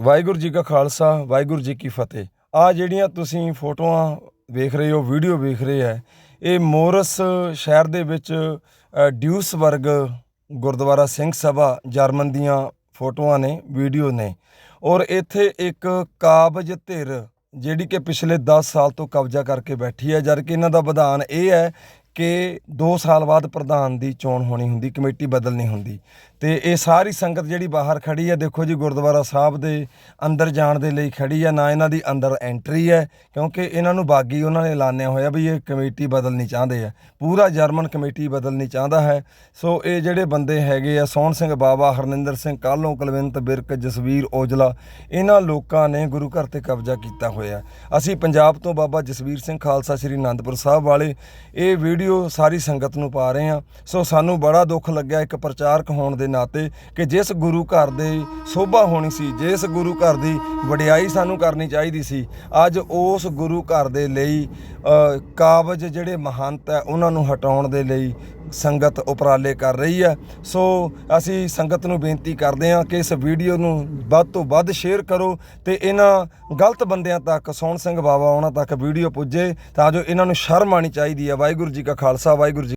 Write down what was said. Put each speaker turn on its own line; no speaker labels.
ਵਾਹਿਗੁਰੂ ਜੀ ਕਾ ਖਾਲਸਾ ਵਾਹਿਗੁਰੂ ਜੀ ਕੀ ਫਤਿਹ। ਆ ਜਿਹੜੀਆਂ ਤੁਸੀਂ ਫੋਟੋਆਂ ਵੇਖ ਰਹੇ ਹੋ ਵੀਡੀਓ ਵੇਖ ਰਹੇ ਹੈ ਇਹ ਮੋਰਸ ਸ਼ਹਿਰ ਦੇ ਵਿੱਚ ਅ, ਡਿਊਸਬਰਗ ਗੁਰਦੁਆਰਾ ਸਿੰਘ ਸਭਾ ਜਰਮਨ ਦੀਆਂ ਫੋਟੋਆਂ ਨੇ ਵੀਡੀਓ ਨੇ। ਔਰ ਇੱਥੇ ਇੱਕ ਕਾਬਜ ਧਿਰ ਜਿਹੜੀ ਕਿ ਪਿਛਲੇ 10 ਸਾਲ ਤੋਂ ਕਬਜ਼ਾ ਕਰਕੇ ਬੈਠੀ ਹੈ। ਜਦ ਕਿ ਇਹਨਾਂ ਦਾ ਵਿਧਾਨ ਇਹ ਹੈ ਕਿ 2 ਸਾਲ ਬਾਅਦ ਪ੍ਰਧਾਨ ਦੀ ਚੋਣ ਹੋਣੀ ਹੁੰਦੀ, ਕਮੇਟੀ ਬਦਲਣੀ ਹੁੰਦੀ। ਤੇ ਇਹ ਸਾਰੀ ਸੰਗਤ ਜਿਹੜੀ ਬਾਹਰ ਖੜੀ ਹੈ ਦੇਖੋ ਜੀ ਗੁਰਦੁਆਰਾ ਸਾਹਿਬ ਦੇ ਅੰਦਰ ਜਾਣ ਦੇ ਲਈ ਖੜੀ ਹੈ ਨਾ ਇਹਨਾਂ ਦੀ ਅੰਦਰ ਐਂਟਰੀ ਹੈ, ਕਿਉਂਕਿ ਇਹਨਾਂ ਨੂੰ ਬਾਗੀ ਉਹਨਾਂ ਨੇ ਐਲਾਨਿਆ ਹੋਇਆ ਵੀ ਇਹ ਕਮੇਟੀ ਬਦਲਣੀ ਚਾਹੁੰਦੇ ਆ। ਪੂਰਾ ਜਰਮਨ ਕਮੇਟੀ ਬਦਲਣੀ ਚਾਹੁੰਦਾ ਹੈ। ਸੋ ਇਹ ਜਿਹੜੇ ਬੰਦੇ ਹੈਗੇ ਆ, ਸੋਹਣ ਸਿੰਘ ਬਾਬਾ ਹਰਨਿੰਦਰ ਸਿੰਘ ਕਾਲੋਂ, ਕੁਲਵਿੰਤ ਬਿਰਕ, ਜਸਵੀਰ ਔਜਲਾ, ਇਹਨਾਂ ਲੋਕਾਂ ਨੇ ਗੁਰੂ ਘਰ ਤੇ ਕਬਜ਼ਾ ਕੀਤਾ ਹੋਇਆ। ਅਸੀਂ ਪੰਜਾਬ ਤੋਂ ਬਾਬਾ ਜਸਵੀਰ ਸਿੰਘ ਖਾਲਸਾ, ਸ੍ਰੀ ਅਨੰਦਪੁਰ ਸਾਹਿਬ ਵਾਲੇ, ਇਹ ਵੀਡੀਓ ਸਾਰੀ ਸੰਗਤ ਨੂੰ ਪਾ ਰਹੇ ਆ ਸੋ ਸਾਨੂੰ ਬੜਾ ਦੁੱਖ ਲੱਗਿਆ ਇੱਕ ਪ੍ਰਚਾਰਕ ਹੋਣ ਦੇ ਨਾਤੇ ਕਿ ਜਿਸ ਗੁਰੂ ਘਰ ਦੇ ਸੋਭਾ ਹੋਣੀ ਸੀ, ਜਿਸ ਗੁਰੂ ਘਰ ਦੀ ਵਡਿਆਈ ਸਾਨੂੰ ਕਰਨੀ ਚਾਹੀਦੀ ਸੀ, ਅੱਜ ਉਸ ਗੁਰੂ ਘਰ ਦੇ ਲਈ ਕਾਬਜ ਜਿਹੜੇ ਮਹੰਤ ਹੈ, ਉਹਨਾਂ ਨੂੰ ਹਟਾਉਣ ਦੇ ਲਈ ਸੰਗਤ ਉਪਰਾਲੇ ਕਰ ਰਹੀ ਹੈ। ਸੋ ਅਸੀਂ ਸੰਗਤ ਨੂੰ ਬੇਨਤੀ ਕਰਦੇ ਹਾਂ ਕਿ ਇਸ ਵੀਡੀਓ ਨੂੰ ਵੱਧ ਤੋਂ ਵੱਧ ਸ਼ੇਅਰ ਕਰੋ ਤੇ ਇਹਨਾਂ ਗਲਤ ਬੰਦਿਆਂ ਤੱਕ, ਸੋਹਣ ਸਿੰਘ ਬਾਵਾ ਉਹਨਾਂ ਤੱਕ ਵੀਡੀਓ ਪੁੱਜੇ ਤਾਂ ਜੋ ਇਹਨਾਂ ਨੂੰ ਸ਼ਰਮ ਆਣੀ ਚਾਹੀਦੀ ਹੈ। ਵਾਹਿਗੁਰੂ ਜੀ ਕਾ ਖਾਲਸਾ, ਵਾਹਿਗੁਰੂ ਜੀ